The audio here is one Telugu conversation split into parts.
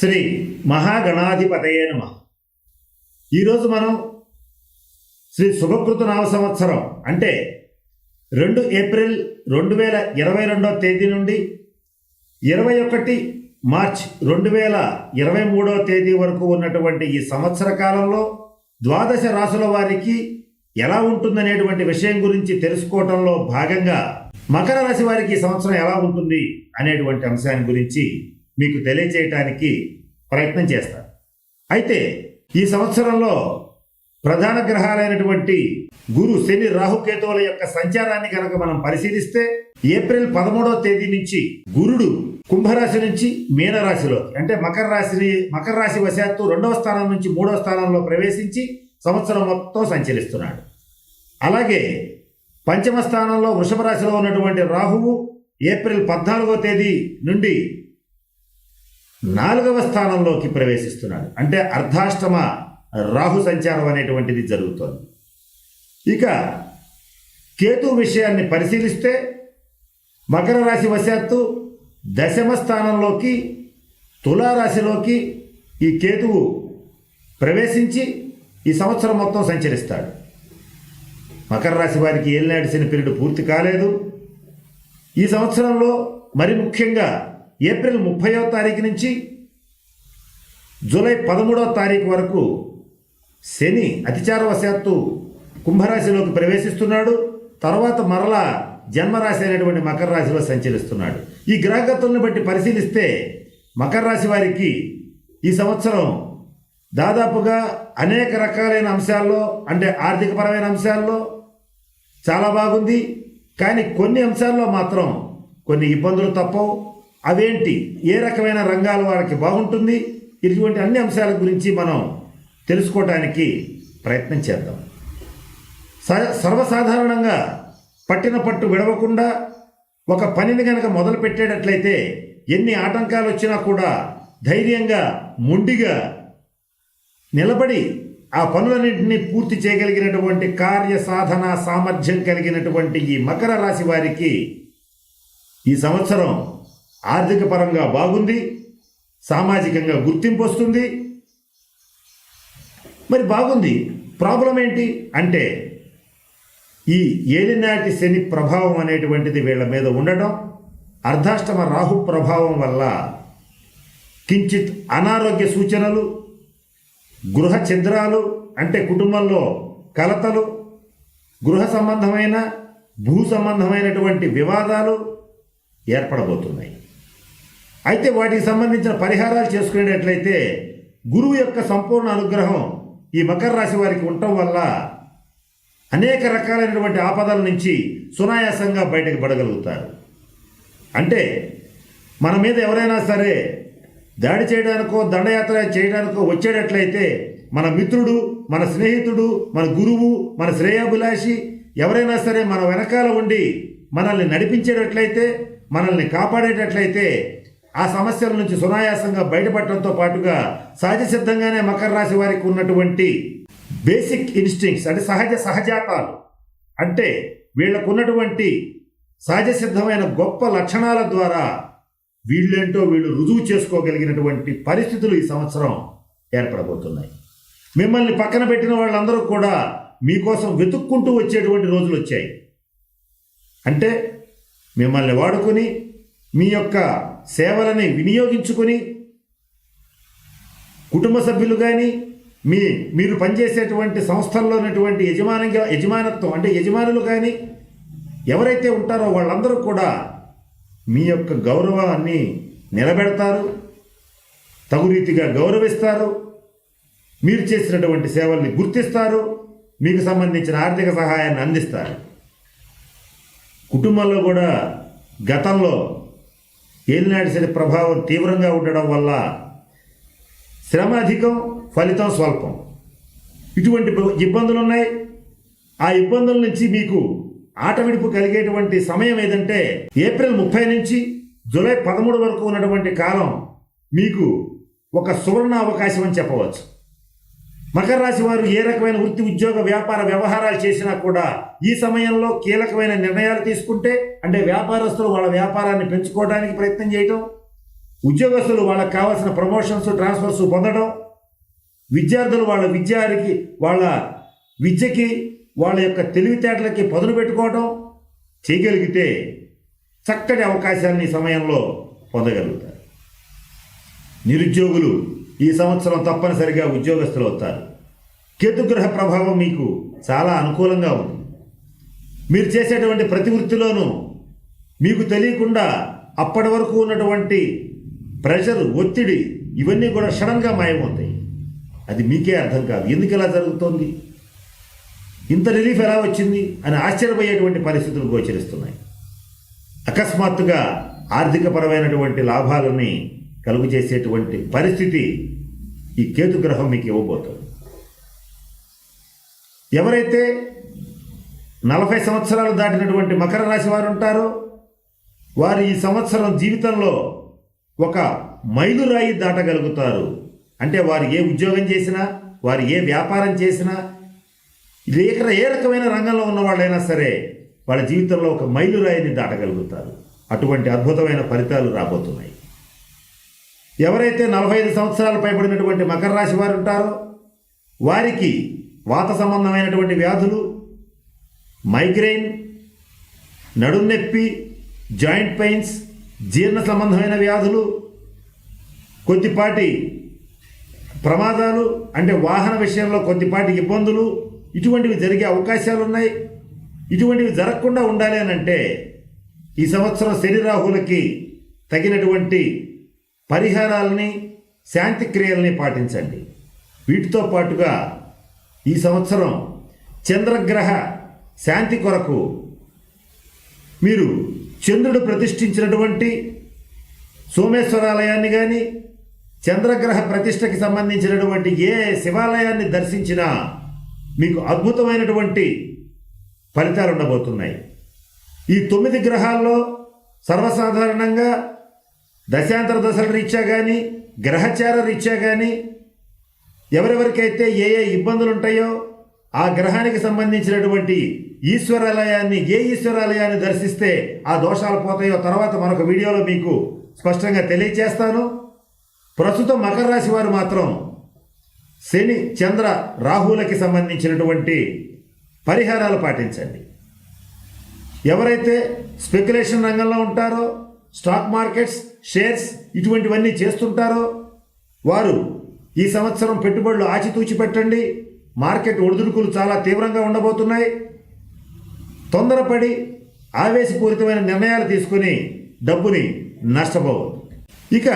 శ్రీ మహాగణాధిపతయే నమ. ఈరోజు మనం శ్రీ శుభకృత నామ సంవత్సరం అంటే రెండు ఏప్రిల్ రెండు వేల ఇరవై రెండవ తేదీ నుండి ఇరవై ఒకటి మార్చ్ రెండు వేల ఇరవై మూడవ తేదీ వరకు ఉన్నటువంటి ఈ సంవత్సర కాలంలో ద్వాదశ రాసుల వారికి ఎలా ఉంటుందనేటువంటి విషయం గురించి తెలుసుకోవటంలో భాగంగా మకర రాశి వారికి ఈ సంవత్సరం ఎలా ఉంటుంది అనేటువంటి అంశాన్ని గురించి మీకు తెలియజేయటానికి ప్రయత్నం చేస్తాను. అయితే ఈ సంవత్సరంలో ప్రధాన గ్రహాలైనటువంటి గురు శని రాహుకేతువుల యొక్క సంచారాన్ని కనుక మనం పరిశీలిస్తే ఏప్రిల్ పదమూడవ తేదీ నుంచి గురుడు కుంభరాశి నుంచి మీనరాశిలో అంటే మకర రాశిని మకర రాశి వశాత్తు రెండవ స్థానం నుంచి మూడవ స్థానంలో ప్రవేశించి సంవత్సరం మొత్తం సంచరిస్తున్నాడు. అలాగే పంచమ స్థానంలో వృషభ రాశిలో ఉన్నటువంటి రాహువు ఏప్రిల్ పద్నాలుగో తేదీ నుండి నాలుగవ స్థానంలోకి ప్రవేశిస్తున్నాడు. అంటే అర్ధాష్టమ రాహు సంచారం అనేటువంటిది జరుగుతోంది. ఇక కేతు విషయాన్ని పరిశీలిస్తే మకర రాశి వశాత్తు దశమ స్థానంలోకి తులారాశిలోకి ఈ కేతువు ప్రవేశించి ఈ సంవత్సరం మొత్తం సంచరిస్తాడు. మకర రాశి వారికి ఏలినాటి శని పీరియడ్ పూర్తి కాలేదు. ఈ సంవత్సరంలో మరి ముఖ్యంగా ఏప్రిల్ ముప్పయో తారీఖు నుంచి జూలై పదమూడవ తారీఖు వరకు శని అతిచారవశాత్తు కుంభరాశిలోకి ప్రవేశిస్తున్నాడు. తర్వాత మరలా జన్మరాశి అయినటువంటి మకర రాశిలో సంచరిస్తున్నాడు. ఈ గ్రహగతులను బట్టి పరిశీలిస్తే మకర రాశి వారికి ఈ సంవత్సరం దాదాపుగా అనేక రకాలైన అంశాల్లో అంటే ఆర్థికపరమైన అంశాల్లో చాలా బాగుంది. కానీ కొన్ని అంశాల్లో మాత్రం కొన్ని ఇబ్బందులు తప్పవు. అవేంటి? ఏ రకమైన రంగాలు వారికి బాగుంటుంది? ఇటువంటి అన్ని అంశాల గురించి మనం తెలుసుకోవడానికి ప్రయత్నం చేద్దాం. స- సర్వసాధారణంగా పట్టిన పట్టు విడవకుండా ఒక పనిని కనుక మొదలు పెట్టేటట్లయితే ఎన్ని ఆటంకాలు వచ్చినా కూడా ధైర్యంగా మొండిగా నిలబడి ఆ పనులన్నింటినీ పూర్తి చేయగలిగినటువంటి కార్య సాధన సామర్థ్యం కలిగినటువంటి ఈ మకర రాశి వారికి ఈ సంవత్సరం ఆర్థిక పరంగా బాగుంది సామాజికంగా గుర్తింపు వస్తుంది. మరి బాగుంది ప్రాబ్లం ఏంటి అంటే ఈ ఏలినాటి శని ప్రభావం అనేటువంటిది వీళ్ళ మీద ఉండడం అర్ధాష్టమ రాహు ప్రభావం వల్ల కించిత్ అనారోగ్య సూచనలు గృహ ఛిద్రాలు అంటే కుటుంబంలో కలతలు గృహ సంబంధమైన భూ సంబంధమైనటువంటి వివాదాలు ఏర్పడబోతున్నాయి. అయితే వాటికి సంబంధించిన పరిహారాలు చేసుకునేటట్లయితే గురువు యొక్క సంపూర్ణ అనుగ్రహం ఈ మకర రాశి వారికి ఉండటం వల్ల అనేక రకాలైనటువంటి ఆపదల నుంచి సునాయాసంగా బయటకు పడగలుగుతారు. అంటే మన మీద ఎవరైనా సరే దాడి చేయడానికో దండయాత్ర చేయడానికో వచ్చేటట్లయితే మన మిత్రుడు మన స్నేహితుడు మన గురువు మన శ్రేయాభిలాషి ఎవరైనా సరే మన వెనకాల ఉండి మనల్ని నడిపించేటట్లయితే మనల్ని కాపాడేటట్లయితే ఆ సమస్యల నుంచి సునాయాసంగా బయటపడటంతో పాటుగా సహజ సిద్ధంగానే మకర రాశి వారికి ఉన్నటువంటి బేసిక్ ఇన్స్టింగ్స్ అంటే సహజ సహజాతాలు. అంటే వీళ్ళకు ఉన్నటువంటి సహజ సిద్ధమైన గొప్ప లక్షణాల ద్వారా వీళ్ళేంటో వీళ్ళు రుజువు చేసుకోగలిగినటువంటి పరిస్థితులు ఈ సంవత్సరం ఏర్పడబోతున్నాయి. మిమ్మల్ని పక్కన పెట్టిన వాళ్ళందరూ కూడా మీకోసం వెతుక్కుంటూ వచ్చేటువంటి రోజులు వచ్చాయి. అంటే మిమ్మల్ని వాడుకొని మీ యొక్క సేవలని వినియోగించుకొని కుటుంబ సభ్యులు కానీ మీ మీరు పనిచేసేటువంటి సంస్థల్లో ఉన్నటువంటి యజమానిగా యజమానత్వం అంటే యజమానులు కానీ ఎవరైతే ఉంటారో వాళ్ళందరూ కూడా మీ యొక్క గౌరవాన్ని నిలబెడతారు తగు రీతిగా గౌరవిస్తారు మీరు చేసినటువంటి సేవల్ని గుర్తిస్తారు మీకు సంబంధించిన ఆర్థిక సహాయాన్ని అందిస్తారు. కుటుంబంలో కూడా గతంలో ఏలినాటి శని ప్రభావం తీవ్రంగా ఉండడం వల్ల శ్రమ అధికం ఫలితం స్వల్పం. ఇటువంటి ఇబ్బందులు ఉన్నాయి ఆ ఇబ్బందుల నుంచి మీకు ఆటవిడుపు కలిగేటువంటి సమయం ఏదంటే ఏప్రిల్ ముప్పై నుంచి జూలై పదమూడు వరకు ఉన్నటువంటి కాలం మీకు ఒక సువర్ణ అవకాశం అని చెప్పవచ్చు. మకర రాశి వారు ఏ రకమైన వృత్తి ఉద్యోగ వ్యాపార వ్యవహారాలు చేసినా కూడా ఈ సమయంలో కీలకమైన నిర్ణయాలు తీసుకుంటే అంటే వ్యాపారస్తులు వాళ్ళ వ్యాపారాన్ని పెంచుకోవడానికి ప్రయత్నం చేయటం ఉద్యోగస్తులు వాళ్ళకి కావాల్సిన ప్రమోషన్స్ ట్రాన్స్ఫర్స్ పొందడం విద్యార్థులు వాళ్ళ విద్యకి వాళ్ళ విద్యకి వాళ్ళ యొక్క తెలివితేటలకి పదును పెట్టుకోవడం చేయగలిగితే చక్కటి అవకాశాన్ని సమయంలో పొందగలుగుతారు. నిరుద్యోగులు ఈ సంవత్సరం తప్పనిసరిగా ఉద్యోగస్తులు అవుతారు కేతుగ్రహ ప్రభావం మీకు చాలా అనుకూలంగా ఉంది. మీరు చేసేటువంటి ప్రతి వృత్తిలోనూ మీకు తెలియకుండా అప్పటి వరకు ఉన్నటువంటి ప్రెషర్ ఒత్తిడి ఇవన్నీ కూడా సడన్గా మాయమవుతాయి. అది మీకే అర్థం కాదు. ఎందుకు ఇలా జరుగుతోంది? ఇంత రిలీఫ్ ఎలా వచ్చింది? అని ఆశ్చర్యపోయేటువంటి పరిస్థితులు గోచరిస్తున్నాయి. అకస్మాత్తుగా ఆర్థికపరమైనటువంటి లాభాలని కలుగు చేసేటువంటి పరిస్థితి ఈ కేతుగ్రహం మీకు ఇవ్వబోతుంది. ఎవరైతే నలభై సంవత్సరాలు దాటినటువంటి మకర రాశి వారు ఉంటారో వారు ఈ సంవత్సరం జీవితంలో ఒక మైలురాయి దాటగలుగుతారు. అంటే వారు ఏ ఉద్యోగం చేసినా వారు ఏ వ్యాపారం చేసినా ఇది ఏ ఏ రకమైన రంగంలో ఉన్న వాళ్ళైనా సరే వాళ్ళ జీవితంలో ఒక మైలురాయిని దాటగలుగుతారు. అటువంటి అద్భుతమైన ఫలితాలు రాబోతున్నాయి. ఎవరైతే నలభై ఐదు సంవత్సరాలు పైబడినటువంటి మకర రాశి వారు ఉంటారో వారికి వాత సంబంధమైనటువంటి వ్యాధులు మైగ్రెయిన్ నడుం నొప్పి జాయింట్ పెయిన్స్ జీర్ణ సంబంధమైన వ్యాధులు కొద్దిపాటి ప్రమాదాలు అంటే వాహన విషయంలో కొద్దిపాటి ఇబ్బందులు ఇటువంటివి జరిగే అవకాశాలు ఉన్నాయి ఇటువంటివి జరగకుండా ఉండాలి అని అంటే ఈ సంవత్సరం శని రాహులకి తగినటువంటి పరిహారాలని శాంతి క్రియల్ని పాటించండి. వీటితో పాటుగా ఈ సంవత్సరం చంద్రగ్రహ శాంతి కొరకు మీరు చంద్రుడు ప్రతిష్ఠించినటువంటి సోమేశ్వరాలయాన్ని కానీ చంద్రగ్రహ ప్రతిష్టకి సంబంధించినటువంటి ఏ శివాలయాన్ని దర్శించినా మీకు అద్భుతమైనటువంటి ఫలితాలు ఉండబోతున్నాయి ఈ తొమ్మిది గ్రహాల్లో సర్వసాధారణంగా దశాంతర దశల రీత్యా కానీ గ్రహచార రీత్యా కానీ ఎవరెవరికైతే ఏ ఏ ఇబ్బందులు ఉంటాయో ఆ గ్రహానికి సంబంధించినటువంటి ఈశ్వరాలయాన్ని ఏ ఈశ్వరాలయాన్ని దర్శిస్తే ఆ దోషాలు పోతాయో తర్వాత మరొక వీడియోలో మీకు స్పష్టంగా తెలియజేస్తాను ప్రస్తుతం మకర రాశి వారు మాత్రం శని చంద్ర రాహులకి సంబంధించినటువంటి పరిహారాలు పాటించండి. ఎవరైతే స్పెక్యులేషన్ రంగంలో ఉంటారో స్టాక్ మార్కెట్స్ షేర్స్ ఇటువంటివన్నీ చేస్తుంటారో వారు ఈ సంవత్సరం పెట్టుబడులు ఆచితూచి పెట్టండి. మార్కెట్ ఒడిదుడుకులు చాలా తీవ్రంగా ఉండబోతున్నాయి. తొందరపడి ఆవేశపూరితమైన నిర్ణయాలు తీసుకుని డబ్బుని నష్టపోవద్దు. ఇక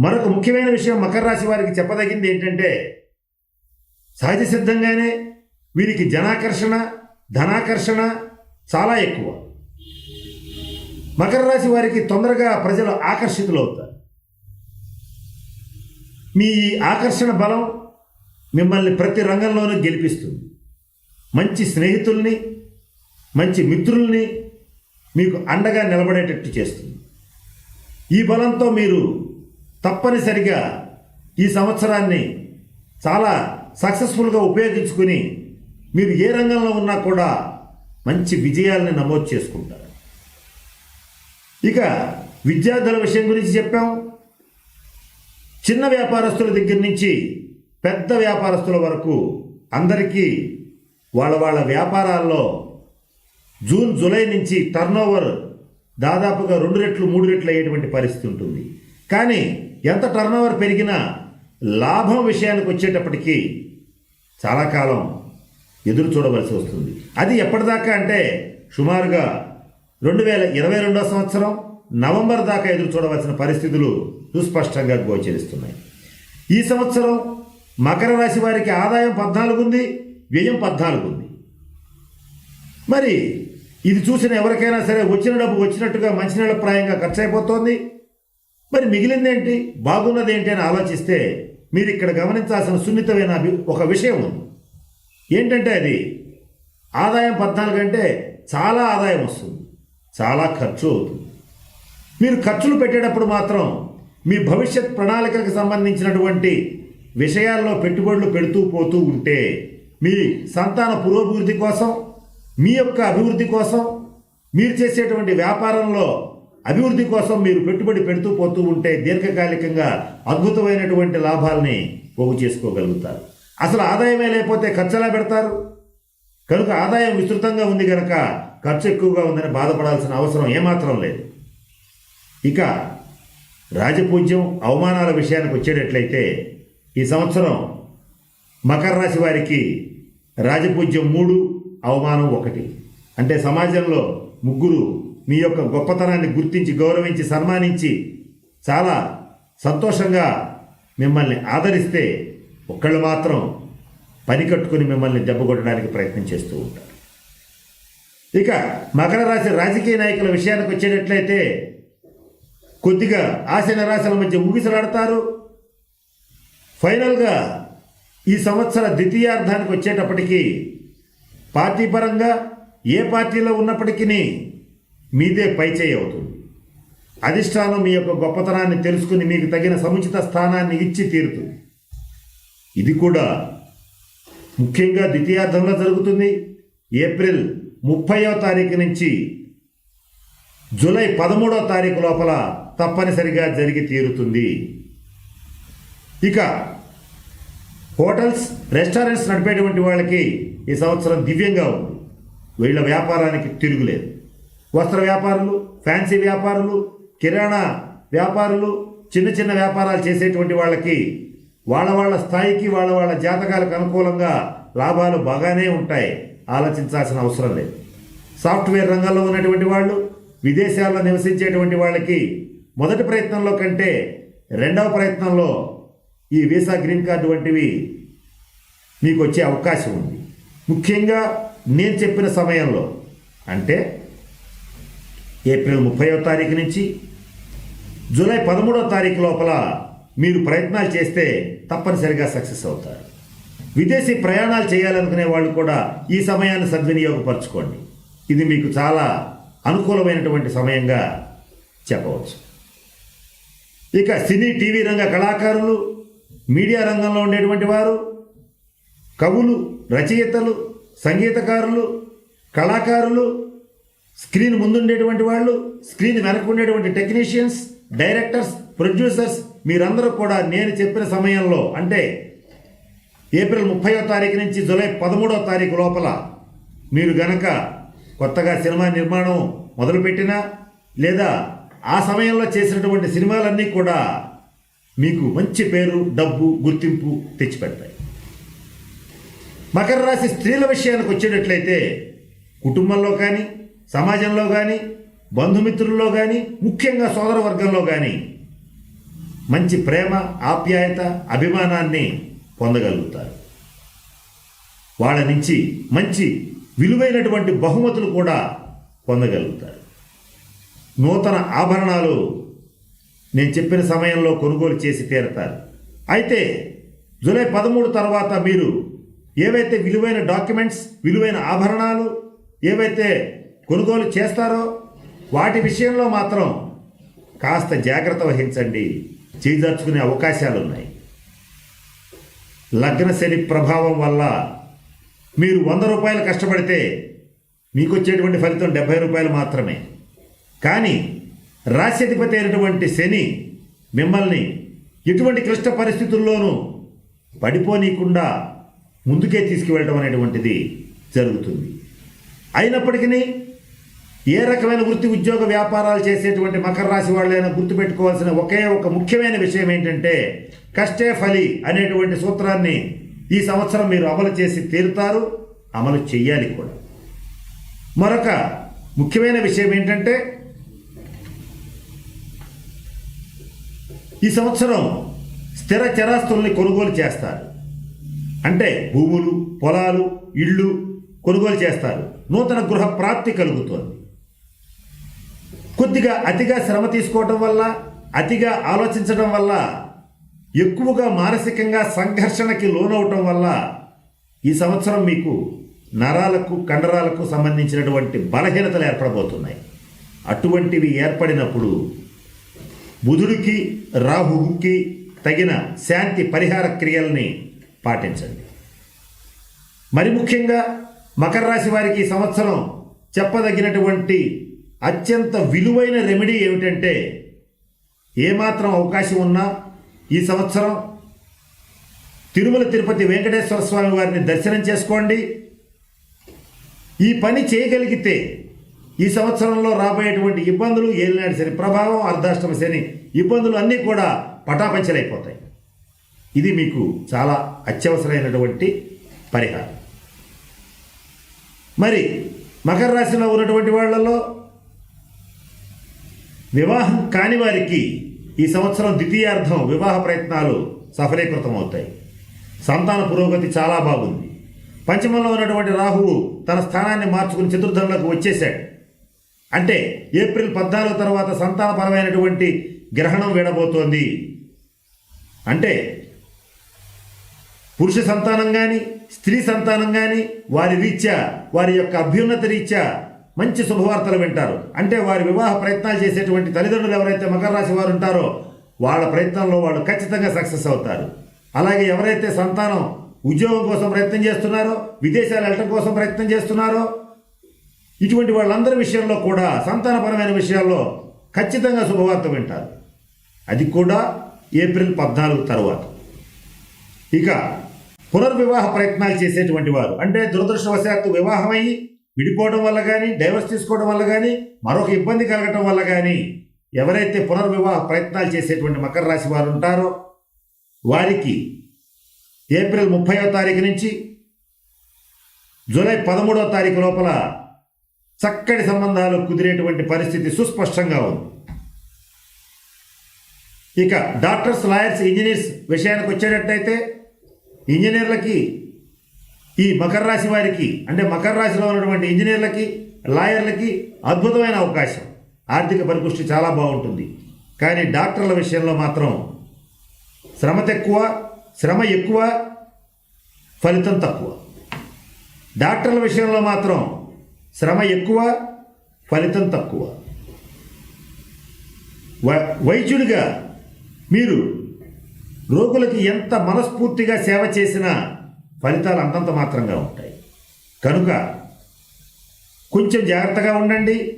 మరొక ముఖ్యమైన విషయం మకర రాశి వారికి చెప్పదగింది ఏంటంటే సహజ సిద్ధంగానే వీరికి జనాకర్షణ ధనాకర్షణ చాలా ఎక్కువ. మకర రాశి వారికి తొందరగా ప్రజలు ఆకర్షితులు అవుతారు మీ ఆకర్షణ బలం మిమ్మల్ని ప్రతి రంగంలోనూ గెలిపిస్తుంది. మంచి స్నేహితుల్ని మంచి మిత్రుల్ని మీకు అండగా నిలబడేటట్టు చేస్తుంది. ఈ బలంతో మీరు తప్పనిసరిగా ఈ సంవత్సరాన్ని చాలా సక్సెస్ఫుల్గా ఉపయోగించుకుని మీరు ఏ రంగంలో ఉన్నా కూడా మంచి విజయాల్ని నమోదు చేసుకుంటారు. ఇక విద్యార్థుల విషయం గురించి చెప్పాం. చిన్న వ్యాపారస్తుల దగ్గర నుంచి పెద్ద వ్యాపారస్తుల వరకు అందరికీ వాళ్ళ వాళ్ళ వ్యాపారాల్లో జూన్ జూలై నుంచి టర్నోవర్ దాదాపుగా రెండు రెట్లు మూడు రెట్లు అయ్యేటువంటి పరిస్థితి ఉంటుంది. కానీ ఎంత టర్నోవర్ పెరిగినా లాభం విషయానికి వచ్చేటప్పటికీ చాలా కాలం ఎదురు చూడవలసి వస్తుంది. అది ఎప్పటిదాకా అంటే సుమారుగా రెండు వేల ఇరవై రెండో సంవత్సరం నవంబర్ దాకా ఎదురు చూడవలసిన పరిస్థితులు సుస్పష్టంగా గోచరిస్తున్నాయి. ఈ సంవత్సరం మకర రాశి వారికి ఆదాయం పద్నాలుగు ఉంది వ్యయం పద్నాలుగు ఉంది మరి ఇది చూసిన ఎవరికైనా సరే వచ్చిన డబ్బు వచ్చినట్టుగా మంచినీళ్ళ ప్రాయంగా ఖర్చు అయిపోతుంది మరి మిగిలిందేంటి బాగున్నది ఏంటి అని ఆలోచిస్తే మీరు ఇక్కడ గమనించాల్సిన సున్నితమైన ఒక విషయం ఉంది. ఏంటంటే అది ఆదాయం పద్నాలుగు అంటే చాలా ఆదాయం వస్తుంది. చాలా ఖర్చు అవుతుంది. మీరు ఖర్చులు పెట్టేటప్పుడు మాత్రం మీ భవిష్యత్ ప్రణాళికలకు సంబంధించినటువంటి విషయాల్లో పెట్టుబడులు పెడుతూ పోతూ ఉంటే మీ సంతాన పురోభివృద్ధి కోసం మీ యొక్క అభివృద్ధి కోసం మీరు చేసేటువంటి వ్యాపారంలో అభివృద్ధి కోసం మీరు పెట్టుబడి పెడుతూ పోతూ ఉంటే దీర్ఘకాలికంగా అద్భుతమైనటువంటి లాభాల్ని పోగు చేసుకోగలుగుతారు. అసలు ఆదాయమే లేకపోతే ఖర్చు ఎలా పెడతారు? కనుక ఆదాయం విస్తృతంగా ఉంది కనుక ఖర్చు ఎక్కువగా ఉందని బాధపడాల్సిన అవసరం ఏమాత్రం లేదు. ఇక రాజపూజ్యం అవమానాల విషయానికి వచ్చేటట్లయితే ఈ సంవత్సరం మకర రాశి వారికి రాజపూజ్యం మూడు అవమానం ఒకటి. అంటే సమాజంలో ముగ్గురు మీ యొక్క గొప్పతనాన్ని గుర్తించి గౌరవించి సన్మానించి చాలా సంతోషంగా మిమ్మల్ని ఆదరిస్తే ఒక్కళ్ళు మాత్రం పని కట్టుకుని మిమ్మల్ని దెబ్బ కొట్టడానికి ప్రయత్నం చేస్తూ ఉంటారు. ఇక మకర రాశి రాజకీయ నాయకుల విషయానికి వచ్చేటట్లయితే కొద్దిగా ఆశ నిరాశల మధ్య ఊగిసలాడతారు. ఫైనల్గా ఈ సంవత్సర ద్వితీయార్థానికి వచ్చేటప్పటికీ పార్టీ పరంగా ఏ పార్టీలో ఉన్నప్పటికీ మీదే పైచేయి అవుతుంది. అధిష్టానం మీ యొక్క గొప్పతనాన్ని తెలుసుకుని మీకు తగిన సముచిత స్థానాన్ని ఇచ్చి తీరుతుంది. ఇది కూడా ముఖ్యంగా ద్వితీయార్థంలో జరుగుతుంది. ఏప్రిల్ ముప్పయో తారీఖు నుంచి జూలై పదమూడో తారీఖు లోపల తప్పనిసరిగా జరిగి తీరుతుంది. ఇక హోటల్స్ రెస్టారెంట్స్ నడిపేటువంటి వాళ్ళకి ఈ సంవత్సరం దివ్యంగా ఉంది. వీళ్ళ వ్యాపారానికి తిరుగులేదు. వస్త్ర వ్యాపారులు ఫ్యాన్సీ వ్యాపారులు కిరాణా వ్యాపారులు చిన్న చిన్న వ్యాపారాలు చేసేటువంటి వాళ్ళకి వాళ్ళ వాళ్ళ స్థాయికి వాళ్ళ వాళ్ళ జాతకాలకు అనుకూలంగా లాభాలు బాగానే ఉంటాయి. ఆలోచించాల్సిన అవసరం లేదు. సాఫ్ట్వేర్ రంగంలో ఉన్నటువంటి వాళ్ళు విదేశాల్లో నివసించేటువంటి వాళ్ళకి మొదటి ప్రయత్నంలో కంటే రెండవ ప్రయత్నంలో ఈ వీసా గ్రీన్ కార్డు వంటివి మీకు వచ్చే అవకాశం ఉంది. ముఖ్యంగా నేను చెప్పిన సమయంలో అంటే ఏప్రిల్ ముప్పైవ తారీఖు నుంచి జూలై పదమూడవ తారీఖు లోపల మీరు ప్రయత్నాలు చేస్తే తప్పనిసరిగా సక్సెస్ అవుతారు. విదేశీ ప్రయాణాలు చేయాలనుకునే వాళ్ళు కూడా ఈ సమయాన్ని సద్వినియోగపరచుకోండి. ఇది మీకు చాలా అనుకూలమైనటువంటి సమయంగా చెప్పవచ్చు. ఇక సినీ టీవీ రంగ కళాకారులు మీడియా రంగంలో ఉండేటువంటి వారు కవులు రచయితలు సంగీతకారులు కళాకారులు స్క్రీన్ ముందుండేటువంటి వాళ్ళు స్క్రీన్ వెనక ఉండేటువంటి టెక్నీషియన్స్ డైరెక్టర్స్ ప్రొడ్యూసర్స్ మీరందరూ కూడా నేను చెప్పిన సమయంలో అంటే ఏప్రిల్ ముప్పయో తారీఖు నుంచి జూలై పదమూడో తారీఖు లోపల మీరు గనక కొత్తగా సినిమా నిర్మాణం మొదలుపెట్టినా లేదా ఆ సమయంలో చేసినటువంటి సినిమాలన్నీ కూడా మీకు మంచి పేరు డబ్బు గుర్తింపు తెచ్చిపెడతాయి. మకర రాశి స్త్రీల విషయానికి వచ్చేటట్లయితే కుటుంబంలో కానీ సమాజంలో కానీ బంధుమిత్రుల్లో కానీ ముఖ్యంగా సోదర వర్గంలో కానీ మంచి ప్రేమ ఆప్యాయత అభిమానాన్ని పొందగలుగుతారు. వాళ్ళ నుంచి మంచి విలువైనటువంటి బహుమతులు కూడా పొందగలుగుతారు. నూతన ఆభరణాలు నేను చెప్పిన సమయంలో కొనుగోలు చేసి తీరతారు. అయితే జూలై పదమూడు తర్వాత మీరు ఏవైతే విలువైన డాక్యుమెంట్స్ విలువైన ఆభరణాలు ఏవైతే కొనుగోలు చేస్తారో వాటి విషయంలో మాత్రం కాస్త జాగ్రత్త వహించండి. చేజార్చుకునే అవకాశాలు ఉన్నాయి లగ్న శని ప్రభావం వల్ల మీరు వంద రూపాయలు కష్టపడితే మీకు వచ్చేటువంటి ఫలితం డెబ్బై రూపాయలు మాత్రమే. కానీ రాశ్యధిపతి అయినటువంటి శని మిమ్మల్ని ఎటువంటి క్లిష్ట పరిస్థితుల్లోనూ పడిపోనీయకుండా ముందుకే తీసుకువెళ్ళడం అనేటువంటిది జరుగుతుంది. అయినప్పటికీ ఏ రకమైన వృత్తి ఉద్యోగ వ్యాపారాలు చేసేటువంటి మకర రాశి వాళ్ళైనా గుర్తుపెట్టుకోవాల్సిన ఒకే ఒక ముఖ్యమైన విషయం ఏంటంటే కష్టే ఫలి అనేటువంటి సూత్రాన్ని ఈ సంవత్సరం మీరు అమలు చేసి తీరుతారు అమలు చెయ్యాలి కూడా. మరొక ముఖ్యమైన విషయం ఏంటంటే ఈ సంవత్సరం స్థిర చరాస్తుల్ని కొనుగోలు చేస్తారు. అంటే భూములు పొలాలు ఇళ్ళు కొనుగోలు చేస్తారు. నూతన గృహ ప్రాప్తి కలుగుతోంది. కొద్దిగా అతిగా శ్రమ తీసుకోవటం వల్ల అతిగా ఆలోచించడం వల్ల ఎక్కువగా మానసికంగా సంఘర్షణకి లోనవటం వల్ల ఈ సంవత్సరం మీకు నరాలకు కండరాలకు సంబంధించినటువంటి బలహీనతలు ఏర్పడబోతున్నాయి. అటువంటివి ఏర్పడినప్పుడు బుధుడికి రాహువుకి తగిన శాంతి పరిహార క్రియల్ని పాటించండి. మరి ముఖ్యంగా మకర రాశి వారికి ఈ సంవత్సరం చెప్పదగినటువంటి అత్యంత విలువైన రెమెడీ ఏమిటంటే ఏమాత్రం అవకాశం ఉన్నా ఈ సంవత్సరం తిరుమల తిరుపతి వెంకటేశ్వర స్వామి వారిని దర్శనం చేసుకోండి. ఈ పని చేయగలిగితే ఈ సంవత్సరంలో రాబోయేటువంటి ఇబ్బందులు ఏలినాడు శని ప్రభావం అర్ధాష్టమ శని ఇబ్బందులు అన్నీ కూడా పటాపంచలైపోతాయి. ఇది మీకు చాలా అత్యవసరమైనటువంటి పరిహారం. మరి మకర రాశిలో ఉన్నటువంటి వాళ్ళలో వివాహం కాని వారికి ఈ సంవత్సరం ద్వితీయార్థం వివాహ ప్రయత్నాలు సఫలీకృతం అవుతాయి సంతాన పురోగతి చాలా బాగుంది. పంచమంలో ఉన్నటువంటి రాహువు తన స్థానాన్ని మార్చుకుని చతుర్థంలోకి వచ్చేశాడు. అంటే ఏప్రిల్ పద్నాలుగు తర్వాత సంతానపరమైనటువంటి గ్రహణం వీడబోతోంది. అంటే పురుష సంతానం కానీ స్త్రీ సంతానం కానీ వారి రీత్యా వారి యొక్క అభ్యున్నత రీత్యా మంచి శుభవార్తలు వింటారు. అంటే వారి వివాహ ప్రయత్నాలు చేసేటువంటి తల్లిదండ్రులు ఎవరైతే మకర రాశి వారు ఉంటారో వాళ్ళ ప్రయత్నంలో వాళ్ళు ఖచ్చితంగా సక్సెస్ అవుతారు. అలాగే ఎవరైతే సంతానం ఉద్యోగం కోసం ప్రయత్నం చేస్తున్నారో విదేశాలు వెళ్ళటం కోసం ప్రయత్నం చేస్తున్నారో ఇటువంటి వాళ్ళందరి విషయంలో కూడా సంతానపరమైన విషయాల్లో ఖచ్చితంగా శుభవార్త వింటారు. అది కూడా ఏప్రిల్ పద్నాలుగు తర్వాత. ఇక పునర్వివాహ ప్రయత్నాలు చేసేటువంటి వారు. అంటే దురదృష్టవశాత్తు వివాహమయ్యి విడిపోవడం వల్ల కానీ డైవర్స్ తీసుకోవడం వల్ల కానీ మరొక ఇబ్బంది కలగటం వల్ల కానీ ఎవరైతే పునర్వివాహ ప్రయత్నాలు చేసేటువంటి మకర రాశి వారు ఉంటారో వారికి ఏప్రిల్ ముప్పైవ తారీఖు నుంచి జూలై పదమూడవ తారీఖు లోపల చక్కటి సంబంధాలు కుదిరేటువంటి పరిస్థితి సుస్పష్టంగా ఉంది. ఇక డాక్టర్స్ లాయర్స్ ఇంజనీర్స్ విషయానికి వచ్చేటట్టయితే ఇంజనీర్లకి ఈ మకర రాశి వారికి అంటే మకర రాశిలో ఉన్నటువంటి ఇంజనీర్లకి లాయర్లకి అద్భుతమైన అవకాశం. ఆర్థిక పరిపుష్టి చాలా బాగుంటుంది. కానీ డాక్టర్ల విషయంలో మాత్రం శ్రమ తక్కువ శ్రమ ఎక్కువ ఫలితం తక్కువ. డాక్టర్ల విషయంలో మాత్రం శ్రమ ఎక్కువ ఫలితం తక్కువ. వైద్యుడిగా మీరు రోగులకి ఎంత మనస్ఫూర్తిగా సేవ చేసినా ఫలితాలు అంతంత మాత్రంగా ఉంటాయి. కనుక కొంచెం జాగ్రత్తగా ఉండండి.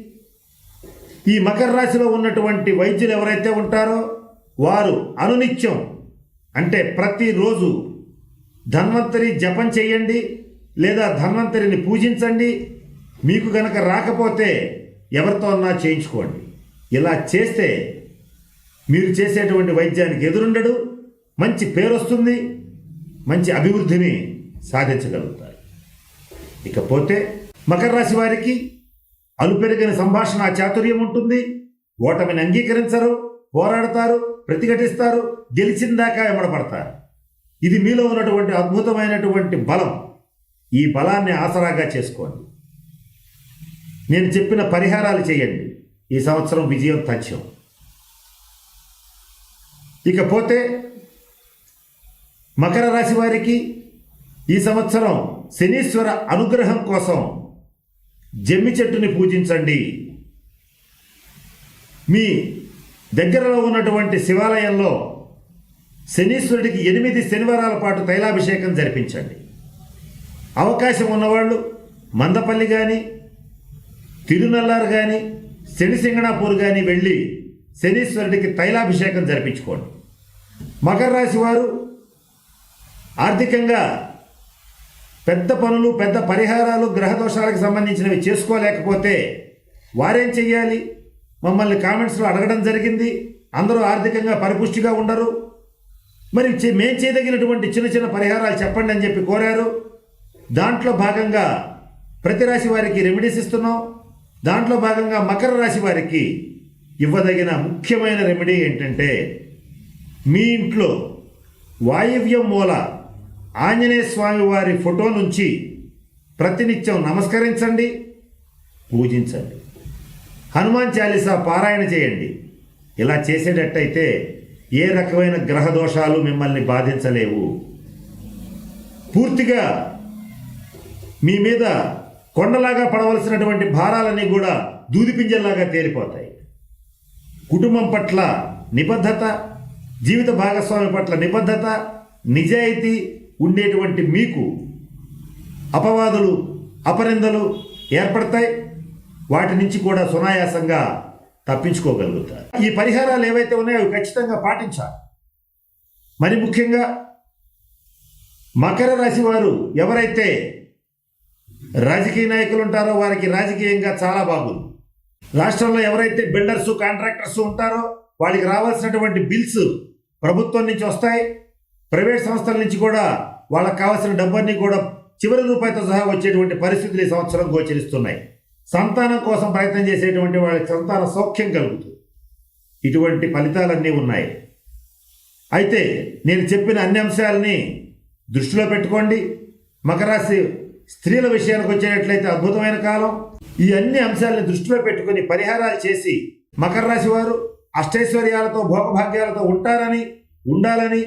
ఈ మకర రాశిలో ఉన్నటువంటి వైద్యులు ఎవరైతే ఉంటారో వారు అనునిత్యం అంటే ప్రతిరోజు ధన్వంతరి జపం చేయండి లేదా ధన్వంతరిని పూజించండి. మీకు గనక రాకపోతే ఎవరితో అన్నా చేయించుకోండి. ఇలా చేస్తే మీరు చేసేటువంటి వైద్యానికి ఎదురుండడు మంచి పేరు వస్తుంది మంచి అభివృద్ధిని సాధించగలుగుతారు. ఇకపోతే మకర రాశి వారికి అలుపెరిగిన సంభాషణ చాతుర్యం ఉంటుంది. ఓటమిని అంగీకరించరు పోరాడతారు ప్రతిఘటిస్తారు గెలిచిన దాకా ఎమడపడతారు. ఇది మీలో ఉన్నటువంటి అద్భుతమైనటువంటి బలం. ఈ బలాన్ని ఆసరాగా చేసుకోండి. నేను చెప్పిన పరిహారాలు చేయండి. ఈ సంవత్సరం విజయం తథ్యం. ఇకపోతే మకర రాశి వారికి ఈ సంవత్సరం శనీశ్వర అనుగ్రహం కోసం జమ్మి చెట్టుని పూజించండి. మీ దగ్గరలో ఉన్నటువంటి శివాలయంలో శనీశ్వరుడికి ఎనిమిది శనివారాల పాటు తైలాభిషేకం జరిపించండి. అవకాశం ఉన్నవాళ్ళు మందపల్లి కానీ తిరునల్లారు కానీ శనిసింగణాపూర్ కానీ వెళ్ళి శనీశ్వరుడికి తైలాభిషేకం జరిపించుకోండి. మకర రాశి వారు ఆర్థికంగా పెద్ద పనులు పెద్ద పరిహారాలు గ్రహ దోషాలకు సంబంధించినవి చేసుకోలేకపోతే వారేం చెయ్యాలి? మమ్మల్ని కామెంట్స్లో అడగడం జరిగింది. అందరూ ఆర్థికంగా పరిపుష్టిగా ఉండరు. మరి చే- మేం చేయదగినటువంటి చిన్న చిన్న పరిహారాలు చెప్పండి అని చెప్పి కోరారు. దాంట్లో భాగంగా ప్రతి రాశి వారికి రెమెడీస్ ఇస్తున్నాం. దాంట్లో భాగంగా మకర రాశి వారికి ఇవ్వదగిన ముఖ్యమైన రెమెడీ ఏంటంటే మీ ఇంట్లో వాయువ్యం మూల ఆంజనేయ స్వామి వారి ఫోటో నుంచి ప్రతినిత్యం నమస్కరించండి పూజించండి. హనుమాన్ చాలీసా పారాయణ చేయండి. ఇలా చేసేటట్టయితే ఏ రకమైన గ్రహ దోషాలు మిమ్మల్ని బాధించలేవు. పూర్తిగా మీ మీద కొండలాగా పడవలసినటువంటి భారాలన్నీ కూడా దూదిపింజల్లాగా తేలిపోతాయి. కుటుంబం పట్ల నిబద్ధత జీవిత భాగస్వామి పట్ల నిబద్ధత నిజాయితీ ఉండేటువంటి మీకు అపవాదులు అపనిందలు ఏర్పడతాయి? వాటి నుంచి కూడా సునాయాసంగా తప్పించుకోగలుగుతారు. ఈ పరిహారాలు ఏవైతే ఉన్నాయో అవి ఖచ్చితంగా పాటించాలి. మరి ముఖ్యంగా మకర రాశి వారు ఎవరైతే రాజకీయ నాయకులు ఉంటారో వారికి రాజకీయంగా చాలా బాగుంది. రాష్ట్రంలో ఎవరైతే బిల్డర్స్ కాంట్రాక్టర్స్ ఉంటారో వాళ్ళకి రావాల్సినటువంటి బిల్స్ ప్రభుత్వం నుంచి వస్తాయి. ప్రైవేట్ సంస్థల నుంచి కూడా వాళ్ళకు కావాల్సిన డబ్బన్నీ కూడా చివరి రూపాయితో సహా వచ్చేటువంటి పరిస్థితులు ఈ సంవత్సరం గోచరిస్తున్నాయి. సంతానం కోసం ప్రయత్నం చేసేటువంటి వాళ్ళకి సంతాన సౌఖ్యం కలుగుతుంది. ఇటువంటి ఫలితాలన్నీ ఉన్నాయి. అయితే నేను చెప్పిన అన్ని అంశాలని దృష్టిలో పెట్టుకోండి. మకరాశి స్త్రీల విషయానికి వచ్చేటట్లయితే అద్భుతమైన కాలం. ఈ అన్ని అంశాలను దృష్టిలో పెట్టుకుని పరిహారాలు చేసి మకర రాశి వారు అష్టైశ్వర్యాలతో భోగభాగ్యాలతో ఉంటారని ఉండాలని